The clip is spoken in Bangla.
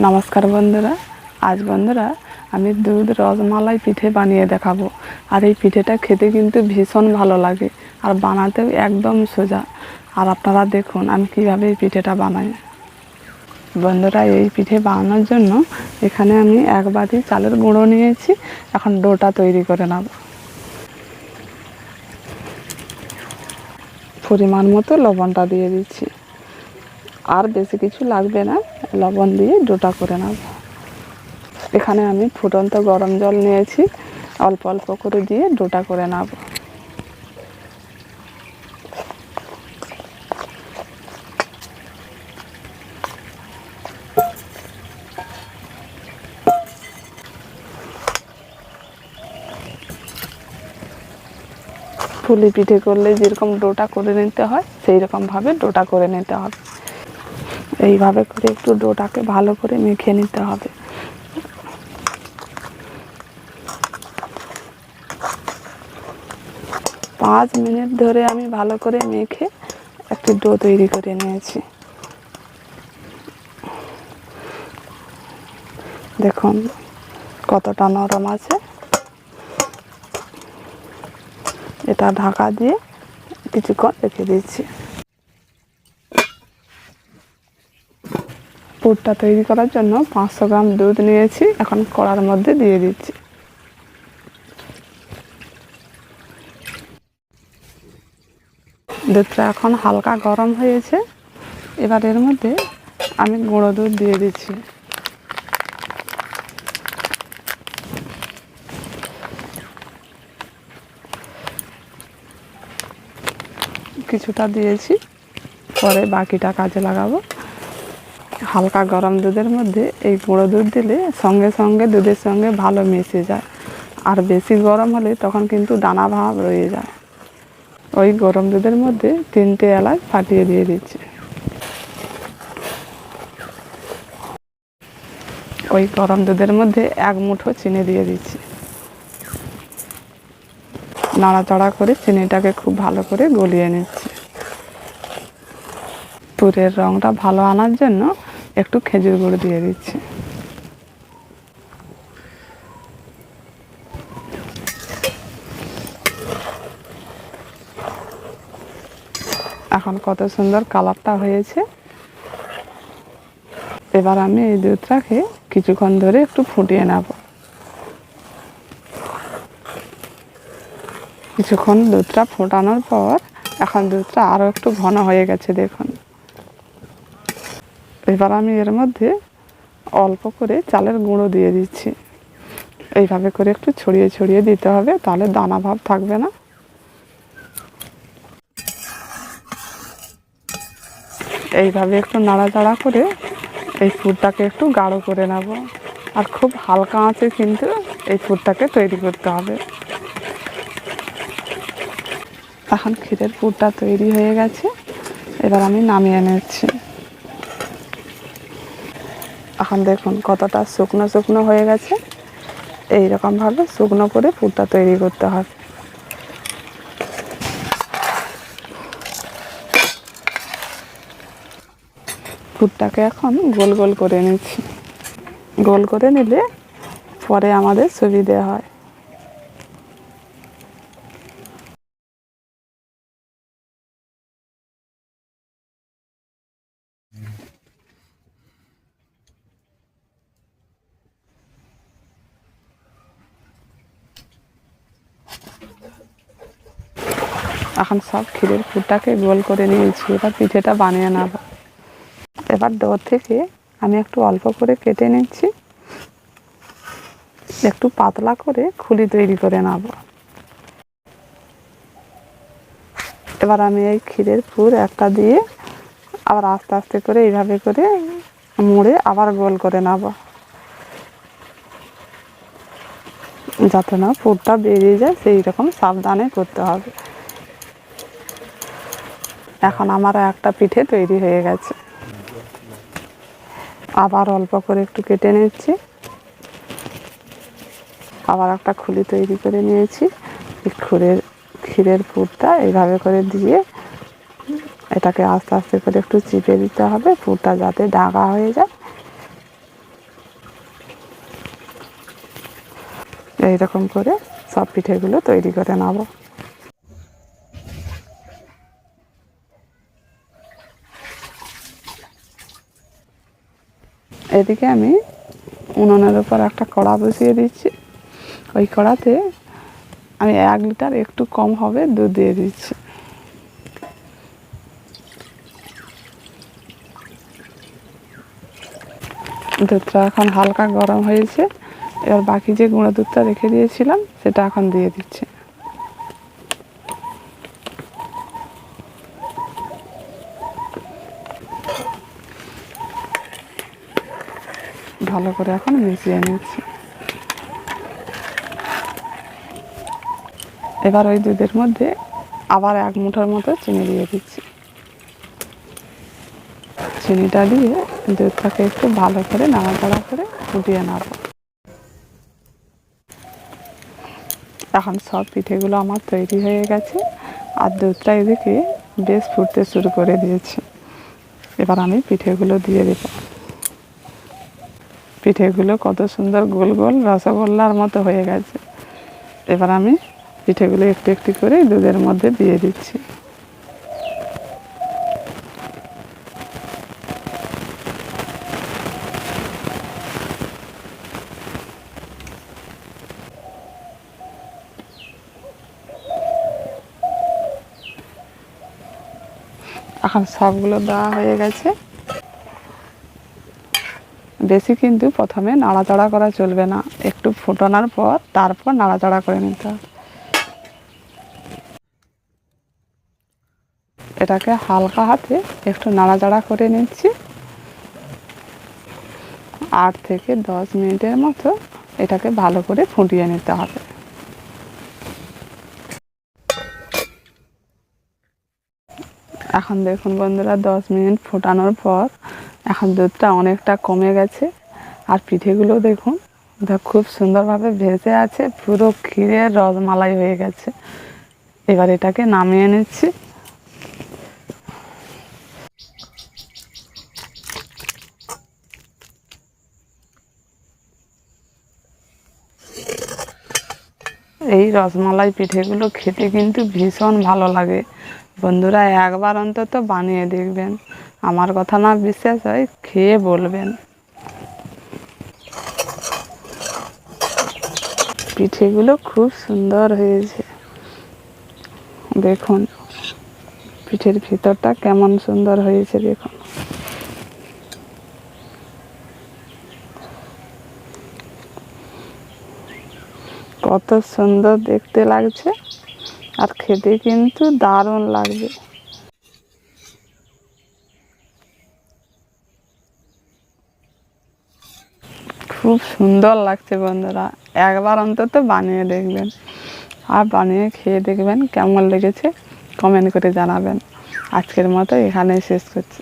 নমস্কার বন্ধুরা। আজ বন্ধুরা আমি দুধ, রসমালাই পিঠে বানিয়ে দেখাবো। আর এই পিঠেটা খেতে কিন্তু ভীষণ ভালো লাগে আর বানাতেও একদম সোজা। আর আপনারা দেখুন আমি কীভাবে এই পিঠেটা বানাই। বন্ধুরা, এই পিঠে বানানোর জন্য এখানে আমি এক বাটি চালের গুঁড়ো নিয়েছি। এখন ডোটা তৈরি করে নেব। পরিমাণ মতো লবণটা দিয়ে দিচ্ছি। আর বেশি কিছু লাগবে না, লবণ দিয়ে ডোটা করে নেব। এখানে আমি ফুটন্ত গরম জল নিয়েছি, অল্প অল্প করে দিয়ে ডোটা করে নেব। ফুলি পিঠে করলে যেরকম ডোটা করে নিতে হয় সেই রকমভাবে ডোটা করে নিতে হবে। এইভাবে করে একটু ডোটাকে ভালো করে মেখে নিতে হবে। পাঁচ মিনিট ধরে আমি ভালো করে মেখে একটি ডো তৈরি করে নিয়েছি। দেখুন কতটা নরম আছে। এটা ঢাকা দিয়ে কিছুক্ষণ রেখে দিচ্ছি। পুরটা তৈরি করার জন্য পাঁচশো গ্রাম দুধ নিয়েছি। এখন কড়ার মধ্যে দিয়ে দিচ্ছি। দুধটা এখন হালকা গরম হয়েছে। এবার এর মধ্যে আমি গুঁড়ো দুধ দিয়ে দিচ্ছি। কিছুটা দিয়েছি, পরে বাকিটা কাজে লাগাবো। হালকা গরম দুধের মধ্যে এই গুঁড়ো দুধ দিলে সঙ্গে সঙ্গে দুধের সঙ্গে ভালো মিশে যায়। আর বেশি গরম হলে তখন কিন্তু দানা ভাব রয়ে যায়। ওই গরম দুধের মধ্যে তিনটে এলাচ ফাটিয়ে দিয়ে দিচ্ছি। ওই গরম দুধের মধ্যে এক মুঠো চিনি দিয়ে দিচ্ছি। নাড়াচাড়া করে চিনিটাকে খুব ভালো করে গলিয়ে নিচ্ছি। পুরের রঙটা ভালো আনার জন্য একটু খেজুর গুঁড়ো দিয়ে দিচ্ছি। এখন কত সুন্দর কালারটা হয়েছে। এবার আমি এই দুধটাকে কিছুক্ষণ ধরে একটু ফুটিয়ে নেব। কিছুক্ষণ দুধটা ফোটানোর পর এখন দুধটা আরও একটু ঘন হয়ে গেছে, দেখুন। এবার আমি এর মধ্যে অল্প করে চালের গুঁড়ো দিয়ে দিচ্ছি। এইভাবে করে একটু ছড়িয়ে ছড়িয়ে দিতে হবে, তাহলে দানা ভাব থাকবে না। এইভাবে একটু নাড়াচাড়া করে এই ফুডটাকে একটু গাঢ় করে নেব। আর খুব হালকা আঁচে কিন্তু এই ফুডটাকে তৈরি করতে হবে। এখন ক্ষীরের পুরটা তৈরি হয়ে গেছে। এবার আমি নামিয়ে নিচ্ছি। এখন দেখুন কতটা শুকনো শুকনো হয়ে গেছে। এই রকমভাবে শুকনো করে পুরটা তৈরি করতে হয়। পুরটাকে এখন গোল গোল করে নিচ্ছি। গোল করে নিলে পরে আমাদের সুবিধে হয়। এখন সব ক্ষীরের পুরটাকে গোল করে নিয়েছি। এবার পিঠেটা বানিয়ে নেব। এবার ডো থেকে আমি একটু অল্প করে কেটে নিচ্ছি। একটু পাতলা করে খুলি তৈরি করে নেব। এবার আমি এই ক্ষীরের পুর একটা দিয়ে আবার আস্তে আস্তে করে এইভাবে করে মুড়ে আবার গোল করে নেব। যাতে না পুরটা বেরিয়ে যায় সেই রকম সাবধানে করতে হবে। এখন আমার একটা পিঠে তৈরি হয়ে গেছে। আবার অল্প করে একটু কেটে নিচ্ছি। আবার একটা খুলি তৈরি করে নিয়েছি। খুরের, ক্ষীরের পুরটা এইভাবে করে দিয়ে এটাকে আস্তে আস্তে করে একটু চিপে দিতে হবে। পুরটা যাতে ডাগা হয়ে যায়। এইরকম করে সব পিঠেগুলো তৈরি করে নেব। এদিকে আমি উনুনের উপর একটা কড়া বসিয়ে দিচ্ছি। ওই কড়াতে আমি এক লিটার একটু কম হবে দুধ দিয়ে দিচ্ছি। দুধটা এখন হালকা গরম হয়েছে। এবার বাকি যে গুঁড়ো দুধটা রেখে দিয়েছিলাম, সেটা এখন দিয়ে দিচ্ছি। ভালো করে এখন মিশিয়ে নিচ্ছি। এবার ওই দুধের মধ্যে আবার এক মুঠোর মতো চিনি দিয়ে দিচ্ছি। চিনিটা দিয়ে দুধটাকে একটু ভালো করে নাড়াচাড়া করে ফুটিয়ে নেব। এখন সব পিঠেগুলো আমার তৈরি হয়ে গেছে আর দুধটা এদিকে বেশ ফুটতে শুরু করে দিয়েছে। এবার আমি পিঠেগুলো দিয়ে দেব। পিঠেগুলো কত সুন্দর গোল গোল রসগোল্লার মতো হয়ে গেছে। এবার আমি পিঠেগুলো একটু একটু করে দুধের মধ্যে দিয়ে দিচ্ছি। এখন সবগুলো দেওয়া হয়ে গেছে। বেশি কিন্তু প্রথমে নাড়াচাড়া করা চলবে না। একটু ফোটানোর পর তারপর নাড়াচাড়া করে নিতে হবে। এটাকে হালকা হাতে একটু নাড়াচাড়া করে নিচ্ছি। আট থেকে দশ মিনিটের মতো এটাকে ভালো করে ফুটিয়ে নিতে হবে। এখন দেখুন বন্ধুরা, দশ মিনিট ফোটানোর পর এখন দুধটা অনেকটা কমে গেছে। আর পিঠেগুলো দেখুন এটা খুব সুন্দরভাবে ভেসে আছে, পুরো ক্ষীরের রসমালাই হয়ে গেছে। এবার এটাকে নামিয়ে নিচ্ছি। এই রসমালাই পিঠেগুলো খেতে কিন্তু ভীষণ ভালো লাগে। বন্ধুরা, একবার অন্তত বানিয়ে দেখবেন। আমার কথা না বিশ্বাস হয়, খেয়ে বলবেন। পিঠেগুলো খুব সুন্দর হয়েছে। দেখুন, পিঠের ভিতরটা কেমন সুন্দর হয়েছে, দেখুন। কত সুন্দর দেখতে লাগছে। আর খেতে কিন্তু দারুণ লাগবে। খুব সুন্দর লাগছে বন্ধুরা। একবার অন্তত বানিয়ে দেখবেন। আর বানিয়ে খেয়ে দেখবেন কেমন লেগেছে কমেন্ট করে জানাবেন। আজকের মতো এখানেই শেষ করছি।